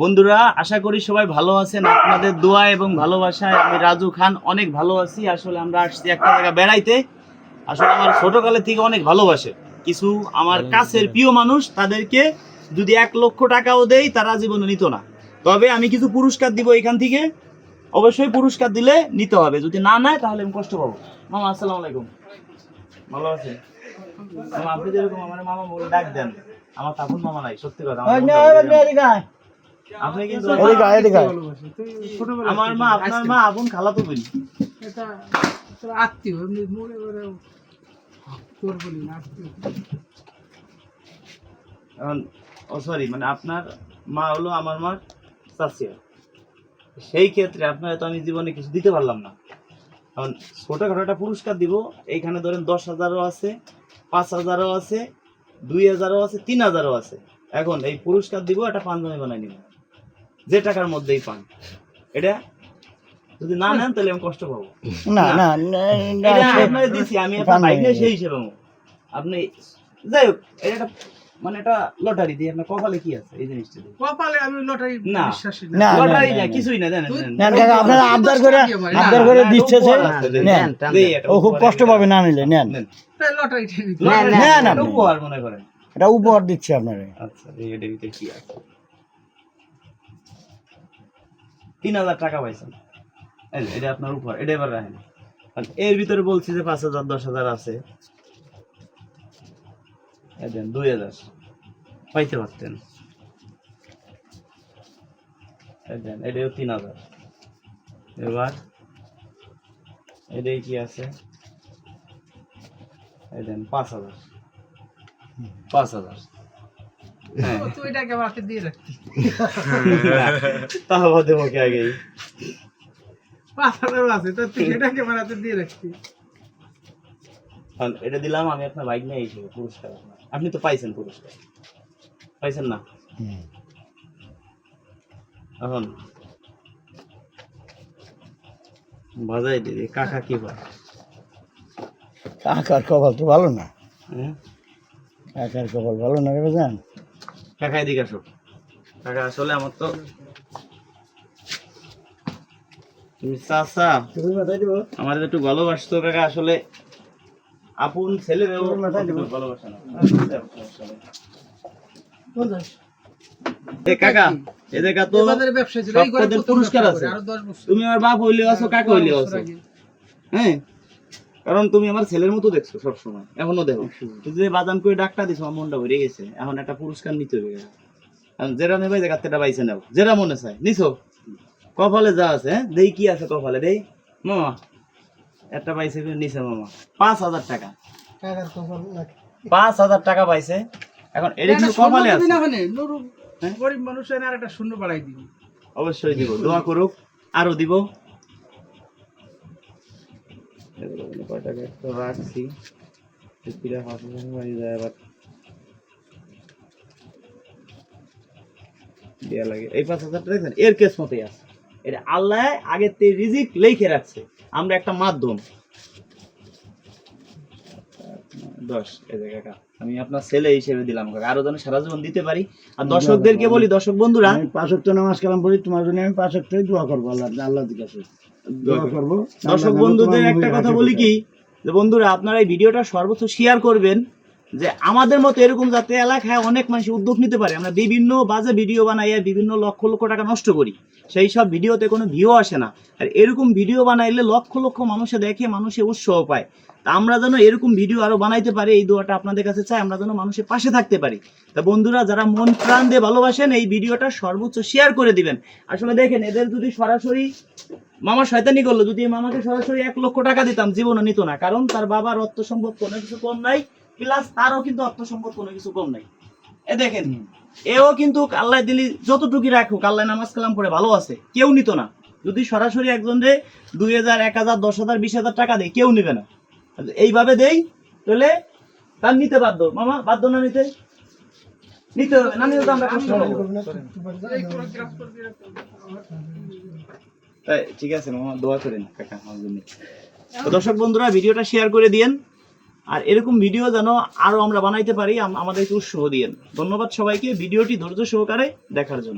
বন্ধুরা আশা করি সবাই ভালো আছেন। আপনাদের দোয়া এবং ভালোবাসায় আমি রাজু খান অনেক ভালো আছি। আসলে আমরা আসছি একটা জায়গা বেড়াইতে। আসলে আমার ছোটকালে থেকে অনেক ভালোবাসে। কিছু আমার কাছের প্রিয় মানুষ তাদেরকে যদি এক লক্ষ টাকাও দেই তারা জীবনে নিত না। তবে আমি কিছু পুরস্কার দিব এখান থেকে। অবশ্যই পুরস্কার দিলে নিতে হবে। যদি না নেয় তাহলে আমি কষ্ট পাবো। মামা আসসালামু আলাইকুম। ভালো আছে মামা আপনি যেরকম আমার মামা বলে ডাক দেন। আমার তখন মামা নাই সত্যি কথা। আমার মনটা বলে দেন। আপনি আমার মা আপনার মা আপন খালাতো বোন এটা তোর আত্মীয় এমনি করে তোর বলি না আত্মীয়। ও সরি মানে আপনার মা হলো আমার মার চাচিয়া সেই ক্ষেত্রে আপনার তো আমি জীবনে কিছু দিতে পারলাম না। কারণ ছোটখাটো একটা পুরস্কার দিব এইখানে ধরেন দশ হাজারও আছে পাঁচ হাজারও আছে দুই হাজারও আছে তিন হাজারও আছে। এখন এই পুরস্কার দিব একটা পাঞ্জাবি বানাই নিব। যে টাকার মধ্যেই পান এটা যদি না নেন তাহলে আমি কষ্ট পাবো না না না, না, এটা আপনাকে দিছি আমি আপনার বাইক নাই। সেই হিসেবে আপনি যাই হোক এটা মানে এটা লটারি দিয়ে আপনার কপালে কি আছে এই জিনিসটা কপালে আমি লটারি না। না, না না, লটারি না, না না। কিছুই না জানেন। কাকা আপনারা আবদার করে আবদার করে দিচ্ছে উপহার সে নেন ও খুব কষ্ট পাবে না নিলে নেন। লটারি। না, আপনি। উপহার মনে করেন এটা উপহার দিচ্ছে আপনারা আচ্ছা এই কি আছে তিন হাজার টাকা পাইছেন। এটা আপনার উপহার এটা এবার রাখেন। এর ভিতরে বলছি যে পাঁচ হাজার, দশ হাজার আছে। দেন, দুই হাজার। পাইতে পারতেন। দেন, এটাও তিন হাজার। এবার এটাই কি আছে? দেন, পাঁচ হাজার। পাঁচ হাজার। তুই এটাকে আমার হাতে দিয়ে রাখতি তাহলে দেবো কে আগেই। হাজার আছে তো তুই এটাকে আমার হাতে দিয়ে রাখতি এটা দিলাম আমি আপনার বাইক নিয়ে এসেছি পুরস্কার। আপনি তো পাইছেন পুরস্কার। পাইছেন না? এখন বাজাই দিদি কাকা কি হয় কাকার কপাল তো ভালো না। হ্যাঁ। কাকার কপাল ভালো না রে বাজান। কাকা এদিকে আসো কাকা আসলে আমার তো তুমি চাচা আমাদের একটু ভালোবাসতো কাকা আসলে আপন ছেলে। ভালোবাসে না। কাকা এ দেখা তো পুরস্কার আছে। তুমি আমার বাপ হইলে আছো কাকা হইলে বারো আছো হ্যাঁ? কারণ তুমি আমার ছেলের মতো দেখছ সব সময় এখনও দেখো। তুই যে বাদান করে ডাকটা দিছো আমার মনটা ভরে গেছে। এখন একটা পুরস্কার নিতে হবে এখন যেটা নেবে যে কাত্তেটা বাইছে নাও যেটা মনে চায় নিছো? কপালে যা আছে হ্যাঁ? দেই কি আছে কপালে দেই? মামা একটা পাইছে নিছে মামা। পাঁচ হাজার টাকা। পাঁচ হাজার টাকা পাইছে। এখন এটা কিন্তু কপালে আছে না ওখানে? নুরু, হ্যাঁ? গরিব মানুষ এনে আর একটা শূন্য বাড়াই দিবি। অবশ্যই দিব দোয়া করুক আরও দিব। কয় টাকা একটু রাখছি পাঁচ হাজার হয়ে যায় আবার। দেয়া লাগে। এই পাঁচ হাজার টাকা দেখছেন এর কেস মতোই আছে। এটা আল্লাহ আগের তে রিজিক লেখে রাখছে। আমরা একটা মাধ্যম। দশ এই কাকা আমি আপনার ছেলে হিসেবে দিলাম। আরও যেন সারা জীবন দিতে পারি। আর দর্শকদেরকে বলি দর্শক বন্ধুরা। আমি পাঁচ নামাজ কালাম পড়ি তোমার জন্য আমি পাঁচ দোয়া করব আল্লাহ দোয়া করব দর্শক বন্ধুদের একটা কথা বলি কি? যে বন্ধুরা আপনারা এই ভিডিওটা সর্বোচ্চ শেয়ার করবেন যে আমাদের মতো এরকম যাতে এলাকায় অনেক মানুষ উদ্যোগ নিতে পারে। আমরা বিভিন্ন বাজে ভিডিও বানাইয়া বিভিন্ন লক্ষ লক্ষ টাকা নষ্ট করি। সেই সব ভিডিওতে কোনো ভিউ আসে না। আর এরকম ভিডিও বানাইলে লক্ষ লক্ষ মানুষে দেখে মানুষে উৎসাহ পায়। তা আমরা যেন এরকম ভিডিও আরও বানাইতে পারি এই দোয়াটা আপনাদের কাছে চাই আমরা যেন মানুষের পাশে থাকতে পারি। তা বন্ধুরা যারা মন প্রাণ দিয়ে ভালোবাসেন এই ভিডিওটা সর্বোচ্চ শেয়ার করে দিবেন। আসলে দেখেন এদের যদি সরাসরি মামা শয়তানি করল যদি মামাকে সরাসরি এক লক্ষ টাকা দিতাম জীবনও নিত না কারণ তার বাবার অর্থ সম্পদ কোনো কিছু কম নাই প্লাস তারও কিন্তু অর্থ সম্পদ কোনো কিছু কম নাই এ দেখেন এও কিন্তু আল্লাহ দিলি যতটুকু রাখুক আল্লাহ নামাজ কালাম করে ভালো আছে কেউ নিত না যদি সরাসরি একজন রে দুই হাজার এক হাজার দশ হাজার বিশ হাজার টাকা দেয় কেউ নিবে না এইভাবে দেই তাহলে তার নিতে বাধ্য মামা বাধ্য না নিতে নিতে হবে না নিতে আমরা কষ্ট তাই, ঠিক আছে মামা দোয়া করেন কাকা আমার জন্য। তো দর্শক বন্ধুরা ভিডিওটা শেয়ার করে দিয়েন আর এরকম ভিডিও যেন আরও আমরা বানাইতে পারি আম- আমাদেরকে উৎসাহ দিয়েন। ধন্যবাদ সবাইকে ভিডিওটি ধৈর্য সহকারে দেখার জন্য।